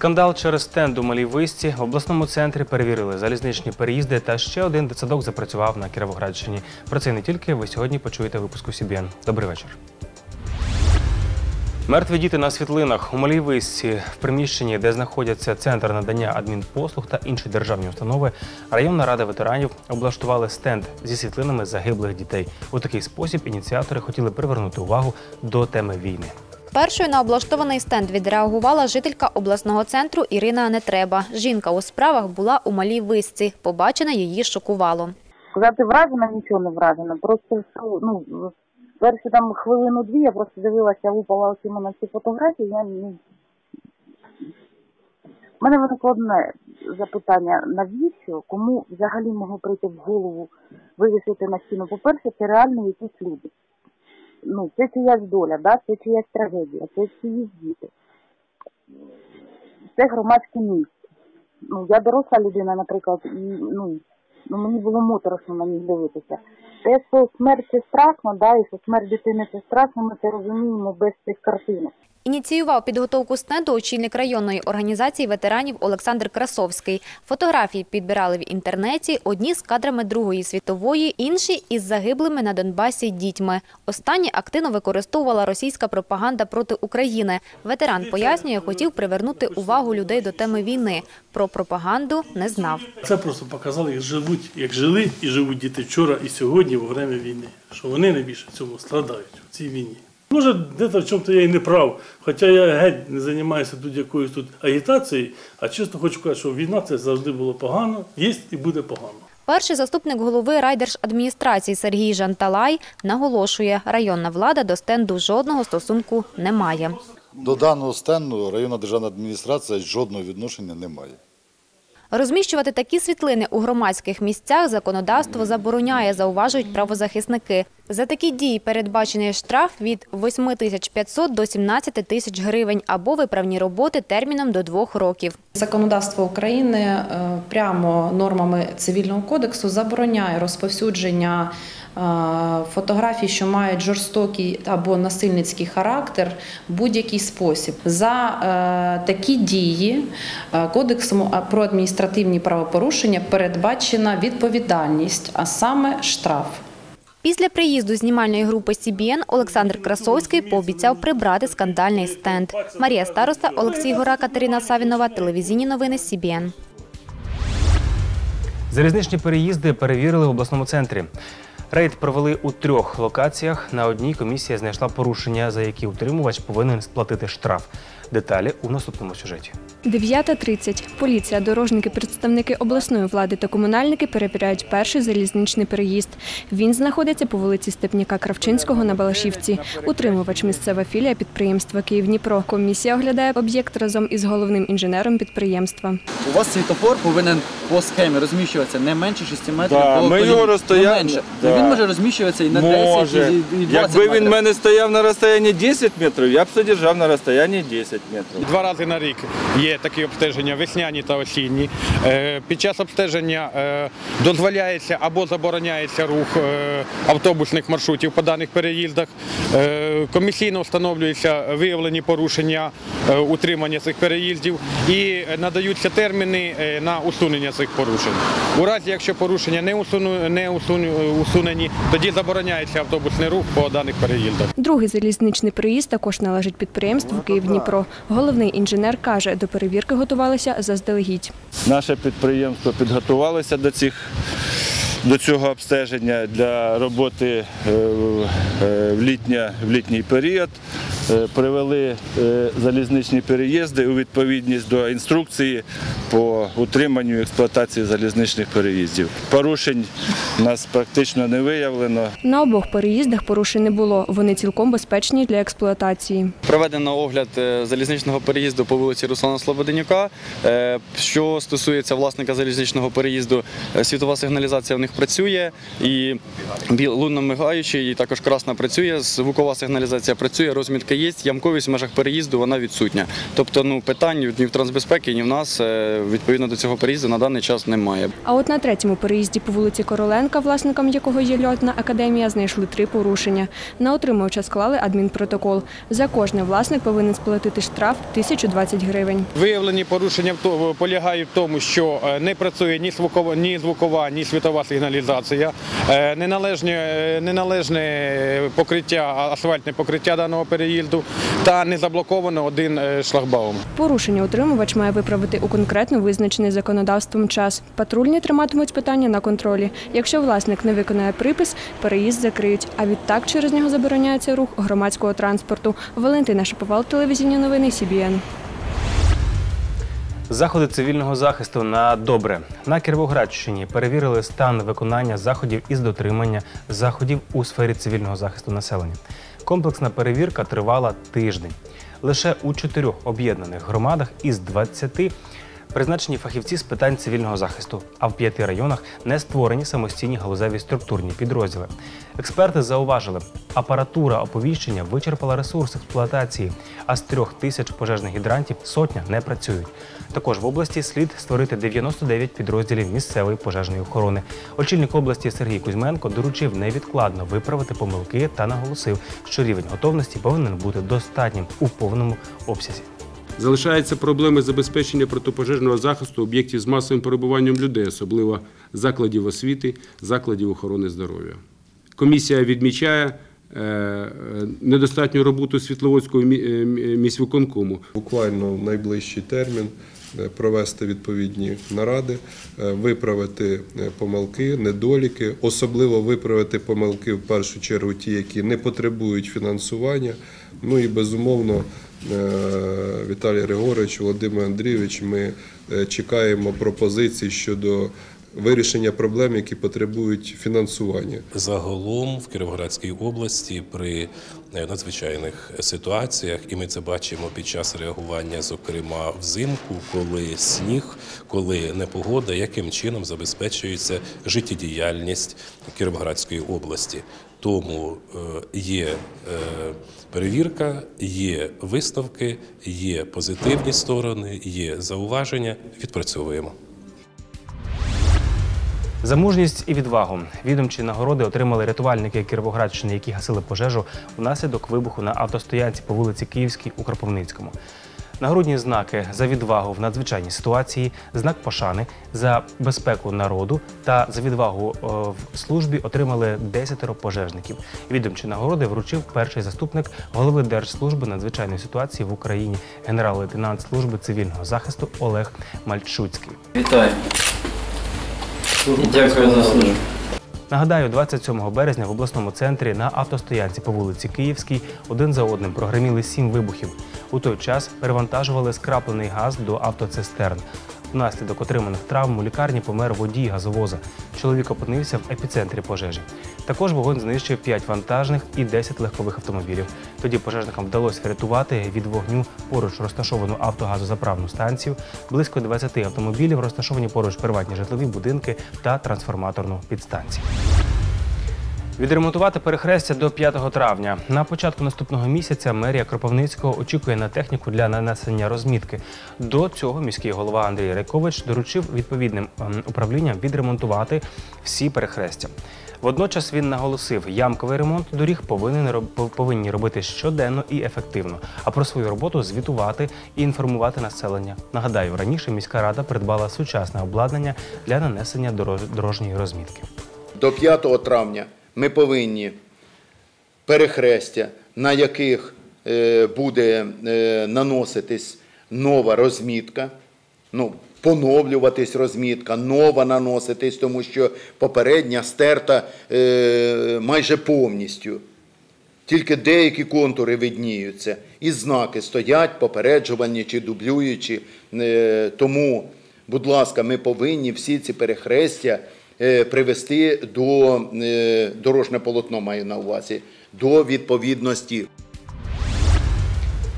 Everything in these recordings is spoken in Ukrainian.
Скандал через стенд у малій висці в обласному центрі перевірили залізничні переїзди та ще один дитсадок запрацював на Кіровоградщині. Про це не тільки ви сьогодні почуєте випуску СІБІН. Добрий вечір. Мертві діти на світлинах у малій висці в приміщенні, де знаходяться центр надання адмінпослуг та інші державні установи, районна рада ветеранів облаштували стенд зі світлинами загиблих дітей. У такий спосіб ініціатори хотіли привернути увагу до теми війни. Першою на облаштований стенд відреагувала жителька обласного центру Ірина Нетреба. Жінка у справах була у малій висці. Побачене її шокувало. Сказати вражена, нічого не вражена. Просто ну, перші там хвилину-дві я просто дивилася, лупала очима на ці фотографії. Я, ну... У мене виникло одне запитання, навіщо, кому взагалі могло прийти в голову вивісити на стіну? По-перше, це реально якісь люди. Ну, це чиясь доля, да? це чиясь трагедія, це чиїсь діти. Це громадське місце. Ну, я доросла людина, наприклад, і ну, ну мені було моторошно на них дивитися. Те, що смерть це страшно, да, і що смерть дитини це страшно, ми це розуміємо без цих картинок. Ініціював підготовку стенду очільник районної організації ветеранів Олександр Красовський. Фотографії підбирали в інтернеті, одні з кадрами Другої світової, інші із загиблими на Донбасі дітьми. Останні активно використовувала російська пропаганда проти України. Ветеран пояснює, хотів привернути увагу людей до теми війни. Про пропаганду не знав. Це просто показали, як живуть, як жили і живуть діти вчора і сьогодні во время війни. Що вони найбільше в цьому страдають в цій війні. Може, десь в чому-то я і не прав, хоча я геть не займаюся тут якоюсь тут агітацією, а чесно хочу сказати, що війна це завжди було погано, є і буде погано. Перший заступник голови райдержадміністрації Сергій Жанталай наголошує, районна влада до стенду жодного стосунку не має. До даного стенду районна державна адміністрація жодного відношення не має. Розміщувати такі світлини у громадських місцях законодавство забороняє, зауважують правозахисники. За такі дії передбачений штраф від 8 тисяч 500 до 17 тисяч гривень або виправні роботи терміном до двох років. Законодавство України е, прямо нормами цивільного кодексу забороняє розповсюдження фотографій, що мають жорстокий або насильницький характер в будь-який спосіб. За е, такі дії е, кодексом про адміністративні правопорушення передбачена відповідальність, а саме штраф. Після приїзду знімальної групи «СІБІН» Олександр Красовський пообіцяв прибрати скандальний стенд. Марія Староста, Олексій Гора, Катерина Савінова. Телевізійні новини «СІБІН». Залізничні переїзди перевірили в обласному центрі. Рейд провели у трьох локаціях. На одній комісія знайшла порушення, за які утримувач повинен сплатити штраф. Деталі у наступному сюжеті. 9.30. Поліція, дорожники, представники обласної влади та комунальники перевіряють перший залізничний переїзд. Він знаходиться по вулиці Степняка Кравчинського на Балашівці. Утримувач місцева філія підприємства Київдніпро. Комісія оглядає об'єкт разом із головним інженером підприємства. У вас світофор повинен по схемі розміщуватися не менше 6 метрів Да, ми його Ну, менше. да. Ну, він може розміщуватися і на 10, Може. і, і 20 Якби він в мене стояв на розстоянні 10 метрів, я б содержав на розстоянні 10 метрів. Два рази на рік є такі обстеження весняні та осінні. Е, Під час обстеження е, дозволяється або забороняється рух е, автобусних маршрутів по даних переїздах. Комісійно встановлюються виявлені порушення утримання цих переїздів і надаються терміни на усунення цих порушень. У разі, якщо порушення не усунені, тоді забороняється автобусний рух по даних переїздах. Другий залізничний переїзд також належить підприємству Київдніпро. Головний інженер каже, до перевірки готувалися заздалегідь. Наше підприємство підготувалося до цих. До цього обстеження для роботи е, е, в, літня, в літній період Е, привели залізничні переїзди у відповідність до інструкції по утриманню і експлуатації залізничних переїздів. Порушень у нас практично не виявлено. На обох переїздах порушень не було. Вони цілком безпечні для експлуатації. Проведено огляд залізничного переїзду по вулиці Руслана Слободенюка. Що стосується власника залізничного переїзду, світова сигналізація в них працює, і біл- лунно мигаючий, і також красна працює, звукова сигналізація працює, розмітка є. ямковість в межах переїзду, вона відсутня. Тобто, ну питань ні в трансбезпеки, ні в нас е, відповідно до цього переїзду на даний час немає. А от на третьому переїзді по вулиці Короленка, власником якого є льотна академія, знайшли три порушення. На отримувача склали адмінпротокол. За кожне власник повинен сплатити штраф 1020 гривень. Виявлені порушення полягають в тому, що е, не працює ні звукова, ні звукова, ні світова сигналізація, е, неналежне, неналежне покриття, асфальтне покриття даного переїзду та не заблоковано один е, шлагбаум. Порушення отримувач має виправити у конкретно визначений законодавством час. Патрульні триматимуть питання на контролі. Якщо власник не виконає припис, переїзд закриють. А відтак через нього забороняється рух громадського транспорту. Валентина Шиповал, телевізійні новини СІБІН. Заходи цивільного захисту на добре на Кіровоградщині перевірили стан виконання заходів із дотримання заходів у сфері цивільного захисту населення. Комплексна перевірка тривала тиждень. Лише у чотирьох об'єднаних громадах із 20 призначені фахівці з питань цивільного захисту, а в п'яти районах не створені самостійні галузеві структурні підрозділи. Експерти зауважили, апаратура оповіщення вичерпала ресурс експлуатації, а з трьох тисяч пожежних гідрантів сотня не працюють. Також в області слід створити 99 підрозділів місцевої пожежної охорони. Очільник області Сергій Кузьменко доручив невідкладно виправити помилки та наголосив, що рівень готовності повинен бути достатнім у повному обсязі. Залишаються проблеми забезпечення протипожежного захисту об'єктів з масовим перебуванням людей, особливо закладів освіти, закладів охорони здоров'я. Комісія відмічає е, е, недостатню роботу Світловодського е, міськвиконкому. буквально в найближчий термін провести відповідні наради, виправити помилки, недоліки, особливо виправити помилки в першу чергу ті, які не потребують фінансування. Ну і безумовно, е, Віталій Григорович, Володимир Андрійович, ми е, чекаємо пропозицій щодо вирішення проблем, які потребують фінансування. Загалом в Кіровоградській області при е, надзвичайних ситуаціях, і ми це бачимо під час реагування, зокрема взимку, коли сніг, коли непогода, яким чином забезпечується життєдіяльність Кіровоградської області. Тому е, є е, перевірка, є виставки, є позитивні сторони, є зауваження. Відпрацьовуємо. За мужність і відвагу відомчі нагороди отримали рятувальники Кіровоградщини, які гасили пожежу внаслідок вибуху на автостоянці по вулиці Київській у Кропивницькому. Нагрудні знаки за відвагу в надзвичайній ситуації, знак пошани за безпеку народу та за відвагу е, в службі отримали 10 пожежників. Відомчі нагороди вручив перший заступник голови Держслужби надзвичайної ситуації в Україні, генерал-лейтенант служби цивільного захисту Олег Мальчуцький. Вітаю. Дякую за службу. Нагадаю, 27 березня в обласному центрі на автостоянці по вулиці Київській один за одним прогреміли сім вибухів. У той час перевантажували скраплений газ до автоцистерн. Внаслідок отриманих травм у лікарні помер водій газовоза. Чоловік опинився в епіцентрі пожежі. Також вогонь знищив 5 вантажних і 10 легкових автомобілів. Тоді пожежникам вдалося врятувати від вогню поруч розташовану автогазозаправну станцію, близько 20 автомобілів розташовані поруч приватні житлові будинки та трансформаторну підстанцію. Відремонтувати перехрестя до 5 травня. На початку наступного місяця мерія Кропивницького очікує на техніку для нанесення розмітки. До цього міський голова Андрій Райкович доручив відповідним ем, управлінням відремонтувати всі перехрестя. Водночас він наголосив, ямковий ремонт доріг повинні робити щоденно і ефективно, а про свою роботу звітувати і інформувати населення. Нагадаю, раніше міська рада придбала сучасне обладнання для нанесення дорожньої розмітки. До 5 травня ми повинні перехрестя, на яких е, буде е, наноситись нова розмітка, ну, поновлюватись розмітка, нова наноситись, тому що попередня стерта е, майже повністю. Тільки деякі контури видніються, і знаки стоять, попереджувальні чи дублюючі. Тому, будь ласка, ми повинні всі ці перехрестя привести до е, дорожне полотно, маю на увазі, до відповідності.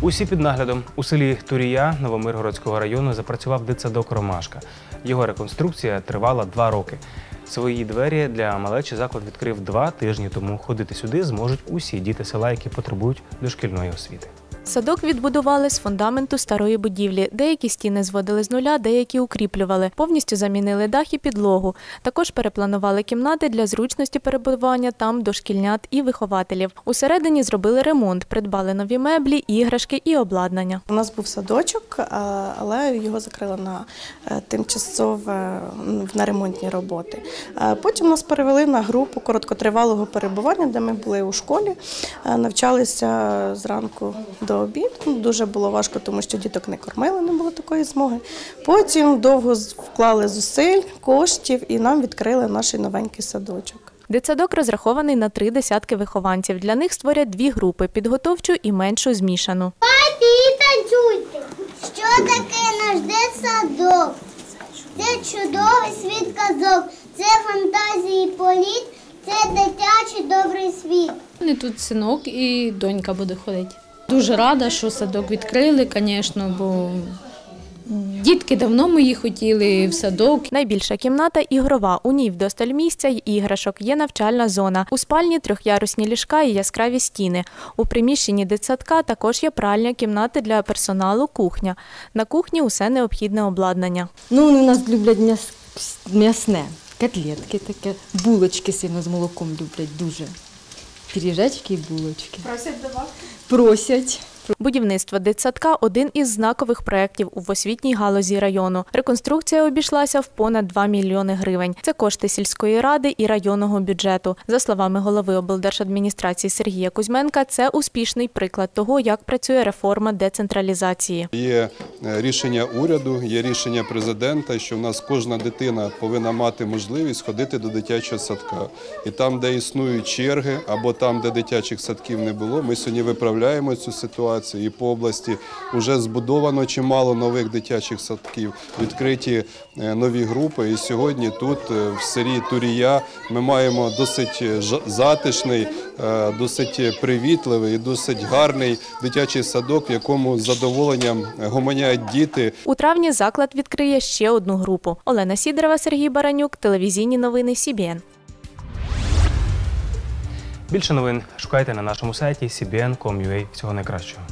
Усі під наглядом у селі Турія Новомиргородського району запрацював дитсадок Ромашка. Його реконструкція тривала два роки. Свої двері для малечі заклад відкрив два тижні тому. Ходити сюди зможуть усі діти села, які потребують дошкільної освіти. Садок відбудували з фундаменту старої будівлі. Деякі стіни зводили з нуля, деякі укріплювали. Повністю замінили дах і підлогу. Також перепланували кімнати для зручності перебування там дошкільнят і вихователів. Усередині зробили ремонт, придбали нові меблі, іграшки і обладнання. У нас був садочок, але його закрили на е, тимчасове на ремонтні роботи. Е, Потім нас перевели на групу короткотривалого перебування, де ми були у школі, е, навчалися зранку до обіду. Ну, Дуже було важко, тому що діток не кормили, не було такої змоги. Потім довго вклали зусиль, коштів і нам відкрили наш новенький садочок. Дитсадок розрахований на три десятки вихованців. Для них створять дві групи підготовчу і меншу змішану. Папі, танцюйте! Що таке наш дитсадок? Це чудовий світ казок, це фантазії політ, це дитячий добрий світ. Не тут синок і донька буде ходити. Дуже рада, що садок відкрили, звісно, бо дітки давно мої хотіли в садок. Найбільша кімната ігрова. У ній вдосталь місця й іграшок. Є навчальна зона. У спальні трьохярусні ліжка і яскраві стіни. У приміщенні дитсадка також є пральня, кімнати для персоналу, кухня. На кухні усе необхідне обладнання. Ну, вони у нас люблять м'ясне, котлетки таке, булочки сильно з молоком люблять дуже. Пиріжечки і булочки. Просять добавки? Просять. Будівництво дитсадка один із знакових проєктів у освітній галузі району. Реконструкція обійшлася в понад 2 мільйони гривень. Це кошти сільської ради і районного бюджету. За словами голови облдержадміністрації Сергія Кузьменка, це успішний приклад того, як працює реформа децентралізації. Є е, рішення уряду, є рішення президента, що в нас кожна дитина повинна мати можливість ходити до дитячого садка. І там, де існують черги, або там, де дитячих садків не було, ми сьогодні виправляємо цю ситуацію. І по області вже збудовано чимало нових дитячих садків, відкриті е, нові групи. І сьогодні тут, е, в селі Турія, ми маємо досить е, затишний, досить привітливий і досить гарний дитячий садок, в якому з задоволенням гомоняють діти. У травні заклад відкриє ще одну групу. Олена Сідорова, Сергій Баранюк, телевізійні новини СІБІН. Більше новин шукайте на нашому сайті cbn.com.ua. Всього найкращого.